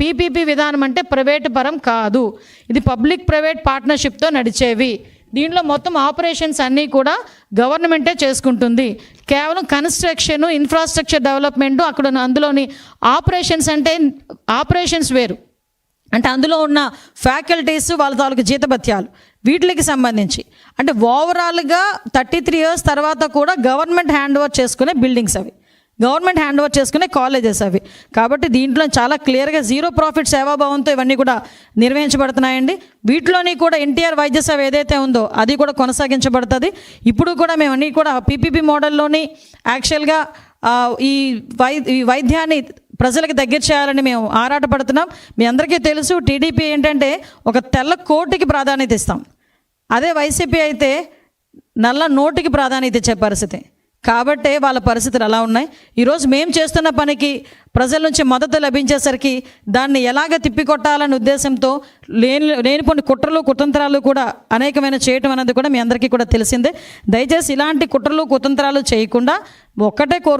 PPP విధానం అంటే private పరం కాదు. ఇది పబ్లిక్ ప్రైవేట్ పార్ట్నర్షిప్తో నడిచేవి. దీంట్లో మొత్తం ఆపరేషన్స్ అన్నీ కూడా గవర్నమెంటే చేసుకుంటుంది. కేవలం కన్స్ట్రక్షన్ ఇన్ఫ్రాస్ట్రక్చర్ డెవలప్మెంట్ అక్కడ ఉన్న అందులోని ఆపరేషన్స్ అంటే ఆపరేషన్స్ వేరు. అంటే అందులో ఉన్న ఫ్యాకల్టీస్ వాళ్ళ తాలూకు జీతభత్యాలు వీటికి సంబంధించి. అంటే ఓవరాల్గా థర్టీ త్రీ ఇయర్స్ తర్వాత కూడా గవర్నమెంట్ హ్యాండ్ ఓవర్ చేసుకునే బిల్డింగ్స్ అవి. గవర్నమెంట్ హ్యాండ్ ఓవర్ చేసుకునే కాలేజెస్ అవి. కాబట్టి దీంట్లో చాలా క్లియర్గా జీరో ప్రాఫిట్ సేవాభావంతో ఇవన్నీ కూడా నిర్వహించబడుతున్నాయండి. వీటిలోని కూడా ఎన్టీఆర్ వైద్య సేవ ఏదైతే ఉందో అది కూడా కొనసాగించబడుతుంది. ఇప్పుడు కూడా మేము అన్నీ కూడా పీపీపీ మోడల్లోని యాక్చువల్గా ఈ వై ఈ వైద్యాన్ని ప్రజలకు దగ్గర చేయాలని మేము ఆరాటపడుతున్నాం. మీ అందరికీ తెలుసు టీడీపీ ఏంటంటే ఒక తెల్ల కోటికి ప్రాధాన్యత ఇస్తాం. అదే వైసీపీ అయితే నల్ల నోటికి ప్రాధాన్యత ఇచ్చే పరిస్థితి. కాబట్టే వాళ్ళ పరిస్థితులు అలా ఉన్నాయి. ఈరోజు మేము చేస్తున్న పనికి ప్రజల నుంచి మద్దతు లభించేసరికి దాన్ని ఎలాగ తిప్పికొట్టాలనే ఉద్దేశంతో లేని లేనిపోని కుట్రలు కుతంత్రాలు కూడా అనేకమైన చేయటం అనేది కూడా మీ అందరికీ కూడా తెలిసిందే. దయచేసి ఇలాంటి కుట్రలు కుతంత్రాలు చేయకుండా ఒక్కటే కోరు